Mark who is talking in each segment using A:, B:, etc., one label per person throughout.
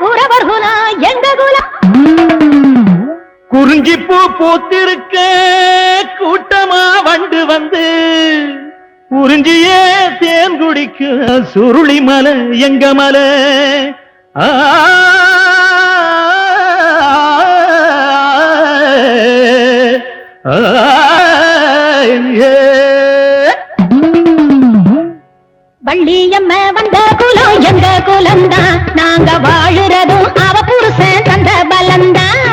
A: குறவர் குலா எங்க குலா குறிஞ்சி பூ பூத்திருக்க கூட்டமா வண்டு வந்து குறிஞ்சியே தேன் குடிக்க சுருளி மலை எங்க மலை ஆ
B: வள்ளியம்ம வந்த குலம் எங்க குலம்தான் நாங்க வாழுறதும் அவ புருஷன் தந்த பலம்தான்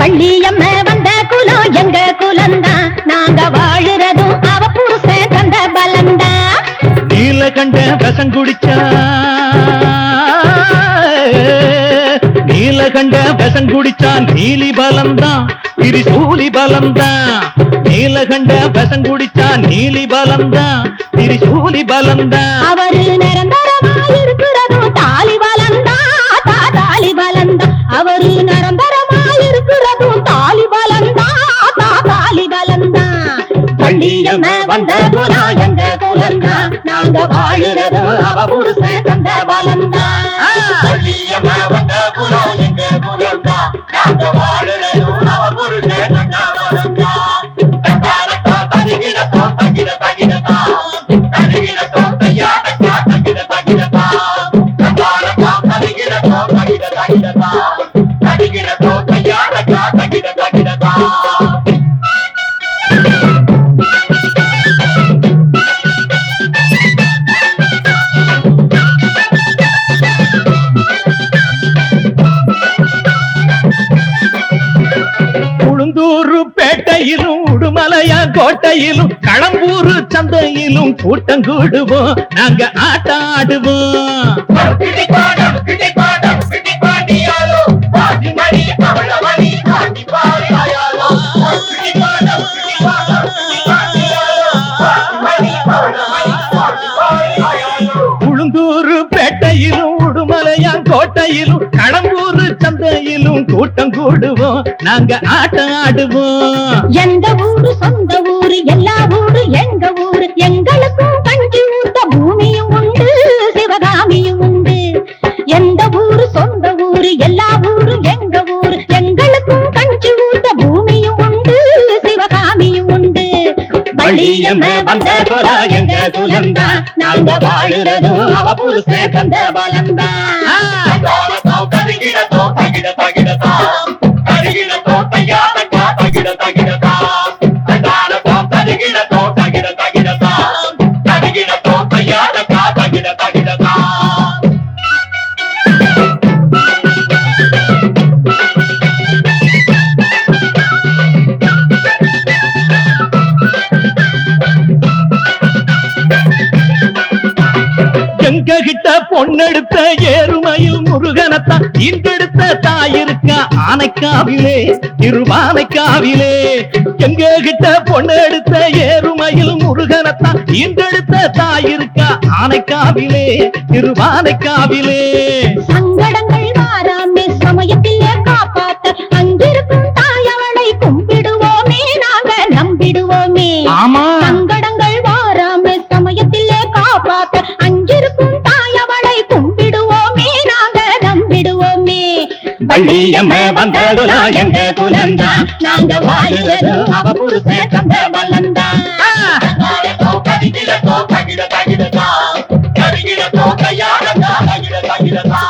B: வள்ளியம்ம வந்த குலம் எங்க குலம்தான் நாங்க வாழுறதும் அவ புருஷன் தந்த பலந்தா
A: நீல கண்ட விஷம் குடிச்சா நீல கண்ட விஷம் குடிச்சான் நீலி பலந்தான் திரிசூலி பலம்தான் நீலகண்ட விஷம் குடிச்சான் நீலி பலந்தான் திரிசூலி
B: பலந்தான் வள்ளியம்ம வந்த குலம் எங்க குலம்தான் நாங்க வாழுறதும் அவ புருஷன் தந்த
C: வள்ளியம்ம வந்த குலம் எங்க குலம்தான். நாங்க வாழுறதும் அவ புருஷன் தந்த
A: பேட்டையிலும் உடுமலையா கோட்டையிலும் களம்பூரு சந்தையிலும் கூட்டம் கூடுவோம். நாங்க ஆட்டம் ஆடுவோம் சந்தையிலும் கடம்பூர் சந்தையிலும் கூட்டம் கூடுவோம். நாங்க ஆட்டம் ஆடுவோம்.
B: எந்த ஊரு சொந்த ஊரு எல்லா ஊரு எங்க ஊரு. எங்களுக்கும் கஞ்சி ஊத்த பூமியும் உண்டு சிவகாமியும் உண்டு. எந்த ஊரு சொந்த ஊரு எல்லா ஊரு எங்க வள்ளியம்ம வந்த குலா எங்க குலம்தான் நாங்க வாழுறதும் அவ பலம்தான்
C: தந்தாரத்தோ, தருகிறத்தோ, தகிட, தகிடத்தா. தருகிறத்தோ, தையா, தக்கா, தகிட, தகிடத்தா. தருகிறத்தோ, தகிட, தகிடத்தா. தையா, தக்கா,
A: பொண்ணெடுத்த ஏறுமையில் முருகனத்தான் இன்றெடுத்த தாயிருக்கா ஆனைக்காவிலே திருவானைக்காவிலே. எங்க கிட்ட பொண்ணெடுத்த ஏறுமையில் முருகனத்தான் இன்றெடுத்த தாயிருக்கா ஆனைக்காவிலே திருவானைக்காவிலே. வள்ளியம்ம வந்ததுலா எங்க குலந்தான்
B: நாங்க வாழுறது அவ பலந்தான்
C: தந்தாரத்தோ, தருகிறத்தோ, தகிட, தகிடத்தா. தருகிறத்தோ, தையா, தக்கா, தகிட, தகிடத்தா.